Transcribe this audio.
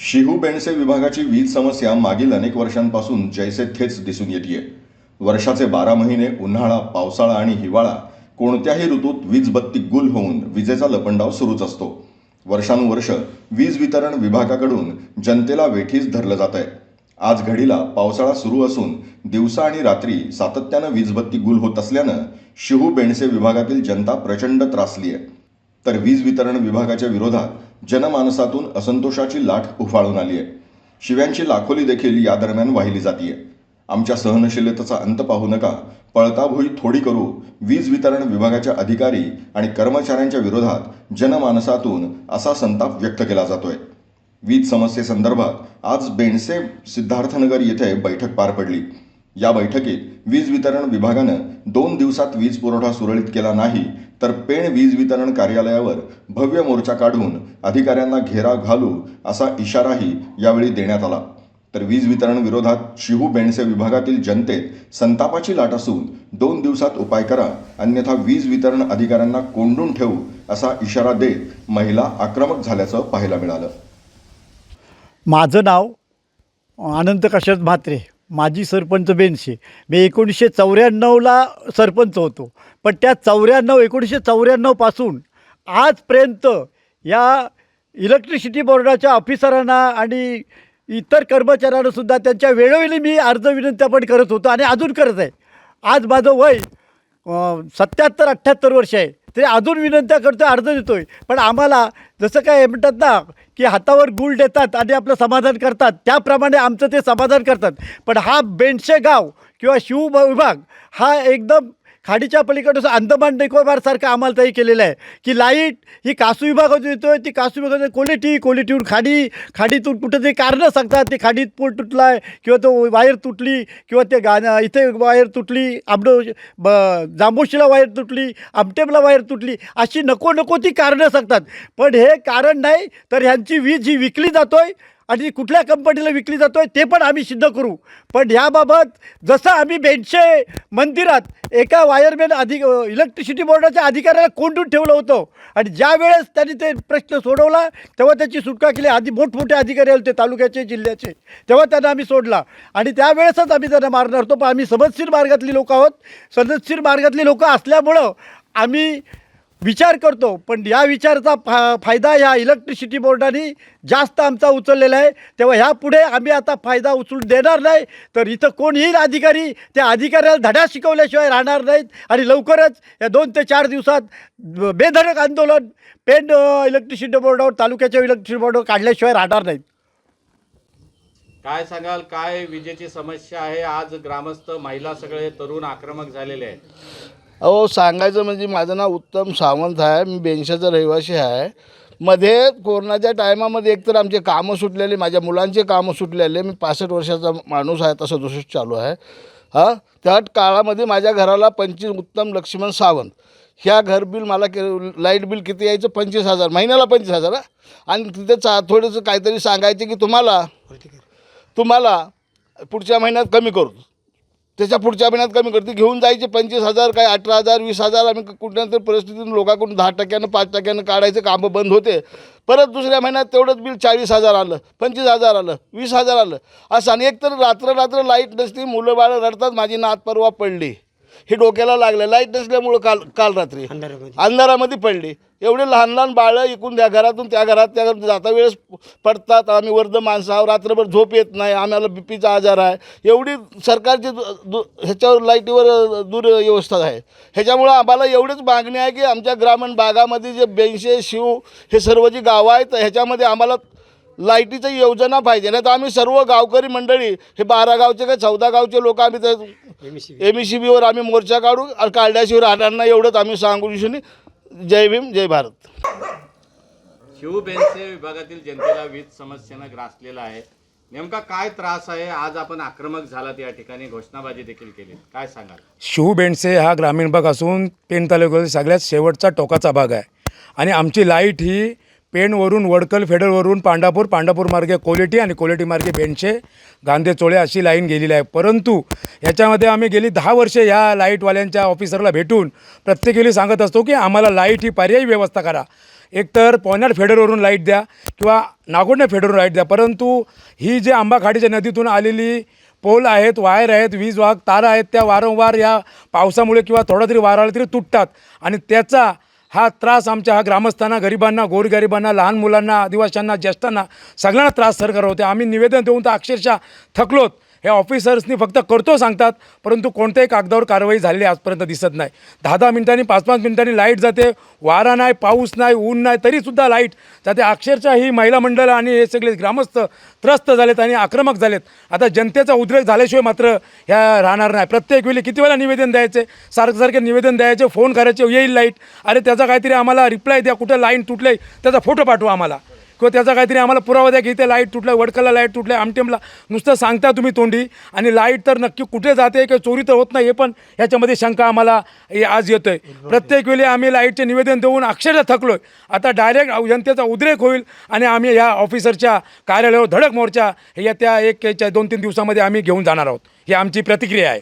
शिहू बेणसे विभागाची वीज समस्या मागील अनेक वर्षांपासून जैसे थेच दिसून येते वर्षाचे बारा महिने उन्हाळा पावसाळा आणि हिवाळा कोणत्याही ऋतूत वीज बत्ती गुल होऊन विजेचा लपंडाव सुरूच असतो. वर्षानुवर्ष वीज वितरण विभागाकडून जनतेला वेठीस धरलं जात आहे आज घडीला पावसाळा सुरू असून दिवसा आणि रात्री सातत्यानं वीजबत्ती गुल होत असल्यानं शिहू बेणसे विभागातील जनता प्रचंड त्रासली आहे तर वीज वितरण विभागाच्या विरोधात जनमानसातून असंतोषाची लाट उफाळून आली आहे. शिव्यांची लाखोली देखील या दरम्यान वाहिली जातीय. आमच्या सहनशीलतेचा अंत पाहू नका. पळताभुई थोडी करू. वीज वितरण विभागाच्या अधिकारी आणि कर्मचाऱ्यांच्या विरोधात जनमानसातून असा संताप व्यक्त केला जातोय. वीज समस्येसंदर्भात आज बेंडसे सिद्धार्थनगर येथे बैठक पार पडली. या बैठकीत वीज वितरण विभागानं दोन दिवसात वीज पुरवठा सुरळीत केला नाही तर पेण वीज वितरण कार्यालयावर भव्य मोर्चा काढून अधिकाऱ्यांना घेरा घालू असा इशाराही यावेळी देण्यात आला. तर वीज वितरण विरोधात शिहू बेणसे विभागातील जनतेत संतापाची लाट असून दोन दिवसात उपाय करा अन्यथा वीज वितरण अधिकाऱ्यांना कोंडून ठेवू असा इशारा देत महिला आक्रमक झाल्याचं पाहायला मिळालं. माझं नाव अनंत काशात म्हात्रे. माजी सरपंच बेनशे. मी एकोणीसशे चौऱ्याण्णवला सरपंच होतो. पण त्या चौऱ्याण्णव एकोणीसशे चौऱ्याण्णवपासून आजपर्यंत या इलेक्ट्रिसिटी बोर्डाच्या ऑफिसरांना आणि इतर कर्मचाऱ्यांनासुद्धा त्यांच्या वेळोवेळी मी अर्ज विनंत्या पण करत होतो आणि अजून करत आहे. आज माझं वय सत्याहत्तर अठ्ठ्याहत्तर वर्ष आहे. तरी अजून विनंत्या करतो अर्ज आहे पण आम्हाला जसं काय म्हणतात ना की हातावर गुळ देतात आणि आपलं समाधान करतात त्याप्रमाणे आमचं ते समाधान करतात. पण हा बेंडशे गाव किंवा शिव विभाग हा एकदम खाडीच्या पलीकडे असं अंदमान निकोबारसारखं आम्हाला तरी केलेलं आहे. की लाइट ही कासू विभागात येतो आहे ती कासू विभागात क्वालिटी क्वालिटीहून खाडी खाडीतून कुठं ते कारणं सांगतात. ते खाडीत पूल तुटला आहे किंवा तो वायर तुटली किंवा ते गाणं इथे वायर तुटली आमडो ब जांबोशीला वायर तुटली आमटेमला वायर तुटली अशी नको नको ती कारणं सांगतात. पण हे कारण नाही तर ह्यांची वीज ही विकली जातोय आणि कुठल्या कंपनीला विकली जातो आहे ते पण आम्ही सिद्ध करू. पण ह्याबाबत जसं आम्ही बेंडशे मंदिरात एका वायरमॅन अधिक इलेक्ट्रिसिटी बोर्डाच्या अधिकाऱ्याला कोंडून ठेवलं होतं. आणि ज्या वेळेस त्यांनी ते प्रश्न सोडवला तेव्हा त्याची सुटका केली. आधी मोठमोठे अधिकारी आले होते तालुक्याचे जिल्ह्याचे. तेव्हा त्यांना आम्ही सोडला. आणि त्यावेळेसच आम्ही त्यांना मारणार होतो. पण आम्ही समजशीर मार्गातली लोक आहोत. सदस्यशीर मार्गातली लोकं असल्यामुळं आम्ही विचार करतो पण या विचाराचा फा फायदा ह्या इलेक्ट्रिसिटी बोर्डाने जास्त आमचा उचललेला आहे. तेव्हा ह्यापुढे आम्ही आता फायदा उचलून देणार नाही. तर इथं कोण येईल अधिकारी? त्या अधिकाऱ्याला धडा शिकवल्याशिवाय राहणार नाहीत. आणि लवकरच या दोन ते चार दिवसात बेधडक आंदोलन पेन इलेक्ट्रिसिटी बोर्डावर तालुक्याच्या इलेक्ट्रिसिटी बोर्डावर काढल्याशिवाय राहणार नाहीत. काय सांगाल? काय विजेची समस्या आहे? आज ग्रामस्थ महिला सगळे तरुण आक्रमक झालेले आहेत. अहो सांगायचं म्हणजे माझं नाव उत्तम सावंत आहे. मी बेंशाचा रहिवासी आहे. मध्ये कोरोनाच्या टायमामध्ये एकतर आमचे कामं सुटलेले माझ्या मुलांचे कामं सुटलेले. मी पासष्ट वर्षाचा माणूस आहे तसं दुसरं चालू आहे. हां? त्या काळामध्ये माझ्या घराला पंचवीस उत्तम लक्ष्मण सावंत. ह्या घर बिल मला के लाइट बिल किती यायचं? पंचवीस हजार. महिन्याला पंचवीस हजार आणि तिथे चा थोडंसं काहीतरी सांगायचं की तुम्हाला तुम्हाला पुढच्या महिन्यात कमी करू. त्याच्या पुढच्या महिन्यात कमी करते. घेऊन जायचे पंचवीस हजार काय अठरा हजार वीस हजार आम्ही कुठल्या तरी परिस्थितीतून लोकांकडून दहा टक्क्यानं पाच टक्क्यानं काढायचं कामं बंद होते. परत दुसऱ्या महिन्यात तेवढंच बिल चाळीस हजार आलं पंचवीस हजार आलं वीस हजार आलं. असं आणि एक तर रात्र रात्र लाइट नसते मुलं बाळं रडतात माझी नात परवा पडली. हे डोक्याला लागलं. लाइट नसल्यामुळं काल काल रात्री. अंधारामध्ये. पडली. एवढे लहान लहान बाळं इकून त्या घरातून त्या घरात त्या घरात जाता वेळेस पडतात. आम्ही वर्ध माणसं आहोत. रात्रभर झोप येत नाही. आम्हाला बी पीचा आजार आहे. एवढी सरकारची दु दु ह्याच्यावर लाईटीवर दुर्व्यवस्था आहे. ह्याच्यामुळं आम्हाला एवढीच मागणी आहे की आमच्या ग्रामीण भागामध्ये जे बेंशे शिव हे सर्व जी गावं आहेत ह्याच्यामध्ये आम्हाला लाईटीची योजना पाहिजे. नाही तर आम्ही सर्व गावकरी मंडळी हे बारा गावचे काय चौदा गावचे लोक आम्ही तर एम ई सी बीवर आम्ही मोर्चा काढू आणि काढल्याशिवाय राहणार नाही एवढंच आम्ही सांगू इच्छितो जय भीम जय भारत. शिवबेनचे विभागातील जनतेला वीज समस्येनं ग्रासलेला आहे. नेमका काय त्रास आहे? आज आपण आक्रमक झालात या ठिकाणी. घोषणाबाजी देखील केली काय सांगाल? शिव बेंडसे हा ग्रामीण भाग असून पेण तालुक्यातील सगळ्यात शेवटचा टोकाचा भाग आहे. आणि आमची लाइट ही पेणवरून वडकल फेडरवरून पांडापूर पांडापूर मार्गे कोलेटी आणि कोलेटी मार्गे बेंडशे गांधेचोळे अशी लाईन गेलेली आहे. परंतु ह्याच्यामध्ये आम्ही गेली दहा वर्षे ह्या लाईटवाल्यांच्या ऑफिसरला भेटून प्रत्येकीला सांगत असतो की आम्हाला लाइट ही पर्यायी व्यवस्था करा. एकतर पॉयनाट फेडरवरून लाइट द्या किंवा नागोडण्या फेडरवरून लाइट द्या. परंतु ही जे आंबाखाडीच्या नदीतून आलेली पोल आहेत वायर आहेत वीज वाहक तारा आहेत त्या वारंवार या पावसामुळे किंवा थोडा तरी वारा आला तरी तुटतात आणि त्याचा हा त्रास आमच्या हा ग्रामस्थांना गरिबांना गोरगरिबांना लहान मुलांना आदिवाशांना ज्येष्ठांना सगळ्यांना त्रास सरकार होते. आम्ही निवेदन देऊन तर अक्षरशः थकलोत. हे ऑफिसर्सनी फक्त करतो सांगतात परंतु कोणत्याही कागदावर कारवाई झालेली आजपर्यंत दिसत नाही. दहा दहा मिनिटांनी पाच पाच मिनिटांनी लाइट जाते वारा नाही पाऊस नाही ऊन नाही तरीसुद्धा लाइट जाते. अक्षरशः ही महिला मंडळं आणि हे सगळे ग्रामस्थ त्रस्त झालेत आणि आक्रमक झालेत. आता जनतेचा उद्रेक झाल्याशिवाय मात्र ह्या राहणार नाही. प्रत्येक वेळी किती वेळा निवेदन द्यायचे? सारखं सारखे निवेदन द्यायचे फोन करायचे येईल लाइट. अरे त्याचा काहीतरी आम्हाला रिप्लाय द्या कुठं लाईन तुटले त्याचा फोटो पाठवा आम्हाला. किंवा त्याचा काहीतरी आम्हाला पुरावा द्या की इथे लाइट तुटलं वडकला लाइट तुटलं आमटेमला. नुसतं सांगता तुम्ही तोंडी. आणि लाइट तर नक्की कुठे जाते किंवा चोरी तर होत नाही हे पण याच्यामध्ये शंका आम्हाला हे आज येतोय. प्रत्येक वेळी आम्ही लाईटचे निवेदन देऊन अक्षरशः थकलो आहे आता डायरेक्ट जनतेचा उद्रेक होईल आणि आम्ही या ऑफिसरच्या कार्यालयावर धडक मोर्चा हे येत्या एक दोन तीन दिवसामध्ये आम्ही घेऊन जाणार आहोत. ही आमची प्रतिक्रिया आहे.